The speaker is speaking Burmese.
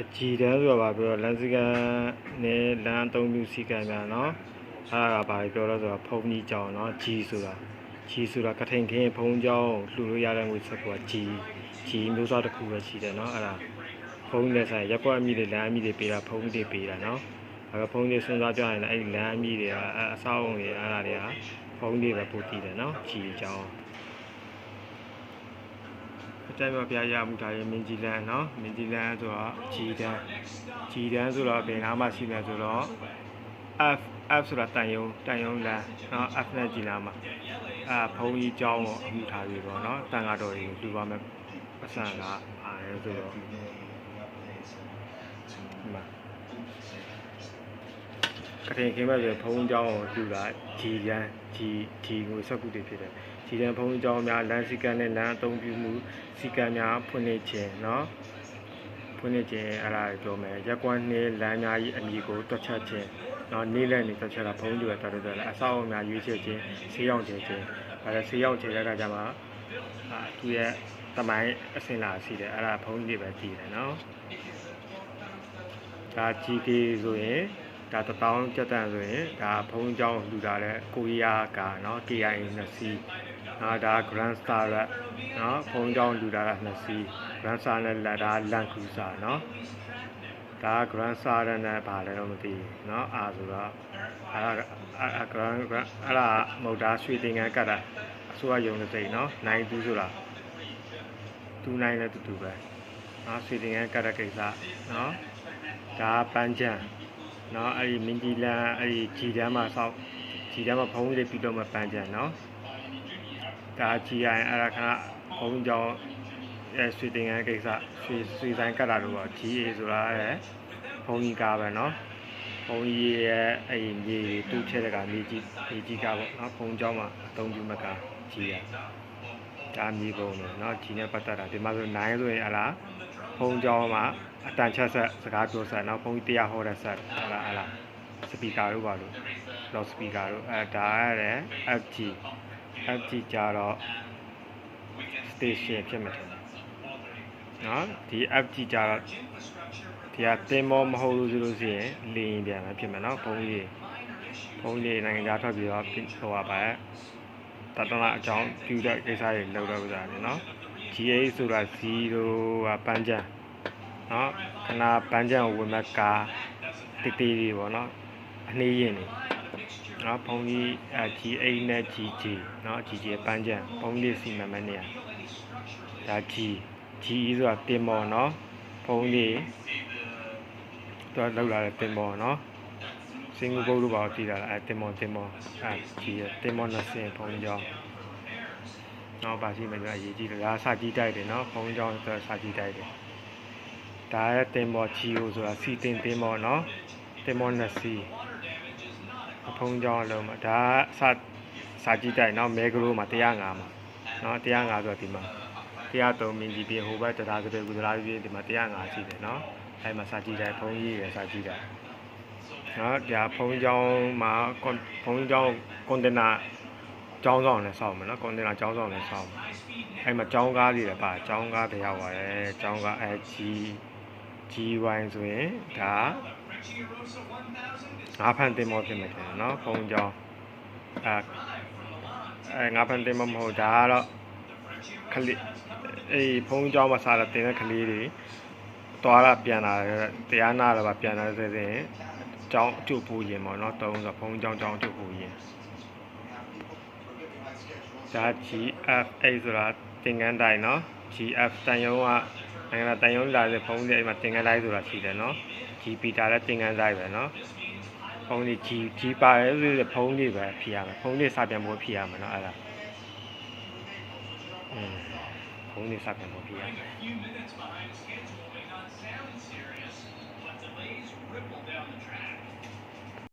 အကြည်တန်းဆိုတာပါပြောလမ်းစကန်နဲ့လမ်းအသုံးပြုစည်းကမ်းများနော်အဲ့ဒါကဘာပြောလဲဆိုတော့ဖုံကြီးကြောင်နော်ဂျီဆိုတာဂျီဆိုတာကထိန်ခင်းဖုံကြောင်လှူလို့ရတဲ့ငွေဆက်ကဂျီဂျီမျိုးစားတစ်ခုပဲရှိတယ်နော်အဲ့ဒါဖုံနဲ့ဆိုင်ရက်ကွက်အမိတွေလမ်းအမိတွေပေးတာဖုံတွေပေးတာနော်အဲ့ဒါဖုံတွေစဉ်းစားကြရင်လည်းအဲ့ဒီလမ်းအမိတွေကအဆောက်အုံတွေအဲ့ဒါတွေကဖုံတွေပဲပို့တည်တယ်နော်ဂျီကြောင် အတက်မြတ်ဘုရားရမှုထားရင်မင်းကြီးလန်းနော်မင်းကြီးလန်းဆိုတာကြီးတန်းကြီးတန်းဆိုတော့ဘယ်နားမှာရှိလဲဆိုတော့ F F ဆိုတာတန်ယုံတန်ယုံလန်းနော် F နဲ့ကြီးလန်းမှာအာဘုံကြီးကြောင်းကိုအမှုထားပြီးပေါ့နော်တန်ဃာတော်ကြီးလူပါမယ်အဆန်ကအဲဆိုတော့ဒီမှာကရင်ခင်ဗျာဘုံကြောင်းကိုလူတာကြီးရန်ကြီးကြီးကိုစက်ကုတွေဖြစ်တယ် ဂျီရန်ဘုံကျောင်းများလမ်းစည်းကမ်းနဲ့လမ်းအသုံးပြုမှုစည်းကမ်းများဖွင့်နေခြင်းเนาะဖွင့်နေခြင်းအဲ့ဒါကိုပြောမယ်ရက်ကွက်နှင်းလမ်းများ၏အမည်ကိုတွက်ချက်ခြင်းเนาะနေ့လက်နေတွက်ချက်တာဘုံတွေတော်တော်တော်အဆောက်အအုံများရွေးချယ်ခြင်းဆေးရောင်ခြင်းခြင်းဒါလည်းဆေးရောင်ခြင်းတဲ့အခါကျမှအာသူရဲ့တမိုင်းအစင်လာရှိတယ်အဲ့ဒါဘုံကြီးတွေပဲကြည်တယ်เนาะ ဒါ GK ဆိုရင် ဒါတပေါင်းကြက်တန်ဆိုရင်ဒါဘုံเจ้าလူတာတဲ့ကိုရီးယားကเนาะ KIA နှစ်စီးနော်ဒါ Grand Star ရက်เนาะဘုံเจ้าလူတာကနှစ်စီး Grand Star နဲ့လက်ဒါ Land Cruiser เนาะဒါ Grand Star နဲ့ဘာလဲတော့မသိဘူးเนาะအာဆိုတော့အဲ့ဒါအဲ့ Grand အဲ့ဒါမဟုတ်ဒါရွှေတင်ငန်းကတ်တာအစိုးရယုံတဲ့စိတ်เนาะနိုင်သူဆိုတာသူနိုင်လည်းတူတူပဲเนาะရွှေတင်ငန်းကတ်တဲ့ကိစ္စเนาะ ဒါပန်းချံเ နော်အဲ့ဒီမင်းကြီးလန်အဲ့ဒီခြေတန်းမှာဆောက်ခြေတန်းမှာဘုံတွေပြီးတော့မှပန်းကြံနော်ဒါခြေရင်အဲ့ဒါခဏဘုံကြောင်အဲဆွေတင်ငန်းကိစ္စဆွေဆွေဆိုင်ကတ်တာတို့ပါ GA ဆိုတာအဲဘုံကြီးကားပဲနော်ဘုံကြီးရဲ့အဲ့ဒီမြေတူးချဲတဲ့ကမြေကြီးမြေကြီးကားပေါ့နော်ဘုံကြောင်မှာအသုံးပြုမှက GA ဒါမြေဘုံနော်ဒီနဲ့ပတ်သက်တာဒီမှာဆို9ဆိုရင်အလား ဖုန်းကြောင်းမှာအတန်ချက်ဆက်စကားပြောဆက်နောက်ဖုန်းတရားဟောတဲ့ဆက်ဟာလားဟာလားစပီကာတို့ပါလို့လောက်စပီကာတို့အဲဒါရတယ် FG FG ကြတော့ station ဖြစ်မှာတယ်နော်ဒီ FG ကြတော့ဒီကတင်မောမဟုတ်လို့ဆိုလို့ရှိရင်လင်းပြန်မှာဖြစ်မှာနော်ဖုန်းကြီးဖုန်းကြီးနိုင်ငံခြားထွက်ပြီးတော့ဟိုပါပဲတတနာအကြောင်းပြုတဲ့ကိစ္စတွေလုပ်တော့ဥစားတယ်နော် GA ဆိုတာ0ကပန်းချံเนาะခဏပန်းချံဝင်မဲ့ကာတိတိတွေပေါ့เนาะအနှေးရင်နေเนาะဘုံကြီးအဲ GA နဲ့ GG เนาะ GG ပန်းချံဘုံလေးစီမံမဲ့နေရဒါ G GE ဆိုတာတင်မော်เนาะဘုံလေးသူကလောက်လာတဲ့တင်မော်เนาะစင်ကာပူလိုပါကြည့်တာလားအဲတင်မော်တင်မော်အဲ G တင်မော်နှစ်စင်ဘုံကြောင်း နောက်ပါရှိမယ်ဆိုအရေးကြီးတယ်ဒါစာကြည့်တိုက်တယ်နော်ဖုန်းကြောင်းဆိုစာကြည့်တိုက်တယ်ဒါရဲ့တင်မော်ချီယိုဆိုတာစီတင်တင်မော်နော်တင်မော်နှစ်စီဖုန်းကြောင်းအလုံးမှာဒါစာစာကြည့်တိုက်နော်မဲဂရိုမှာ105မှာနော်105ဆိုတော့ဒီမှာ103မင်းကြီးပြင်ဟိုဘက်တရားကလေးကုသလားပြည့်ဒီမှာ105ရှိတယ်နော်အဲမှာစာကြည့်တိုက်ဖုန်းကြီးရယ်စာကြည့်တိုက်နော်ဒါဖုန်းကြောင်းမှာဖုန်းကြောင်းကွန်တိန်နာ ကျောင်းဆောင်လည်းစောင့်မယ်နော်ကွန်တိန်နာကျောင်းဆောင်လည်းစောင့်မယ်အဲ့မှာကျောင်းကားတွေလည်းပါကျောင်းကားတရားပါတယ်ကျောင်းကားအဲ G GY ဆိုရင်ဒါငါးဖန်တင်မောဖြစ်မယ်ခင်ဗျနော်ဖုန်းကျောင်းအဲအဲငါးဖန်တင်မောမဟုတ်ဒါကတော့ခလေးအေးဖုန်းကျောင်းမှာစားတဲ့တင်တဲ့ကလေးတွေသွားတာပြန်လာတရားနာတော့ပြန်လာဆိုရင်ကျောင်းအကျုပ်ပူရင်ပေါ့နော်တုံးဆိုဖုန်းကျောင်းကျောင်းအကျုပ်ပူရင် ဒါ GFA ဆိုတာတင်ကန်းတိုင်းเนาะ GF တန်ယုံကနိုင်ငံတန်ယုံလာတဲ့ဖုန်းတွေအဲ့မှာတင်ကန်းတိုင်းဆိုတာရှိတယ်เนาะ GP တာလည်းတင်ကန်းတိုင်းပဲเนาะဖုန်းတွေ G G ပါတယ်ဆိုတဲ့ဖုန်းတွေပဲဖြည့်ရမယ်ဖုန်းတွေစပြန်ဖို့ဖြည့်ရမယ်เนาะအဲ့ဒါอืมဖုန်းတွေစပြန်ဖို့ဖြည့်ရမယ်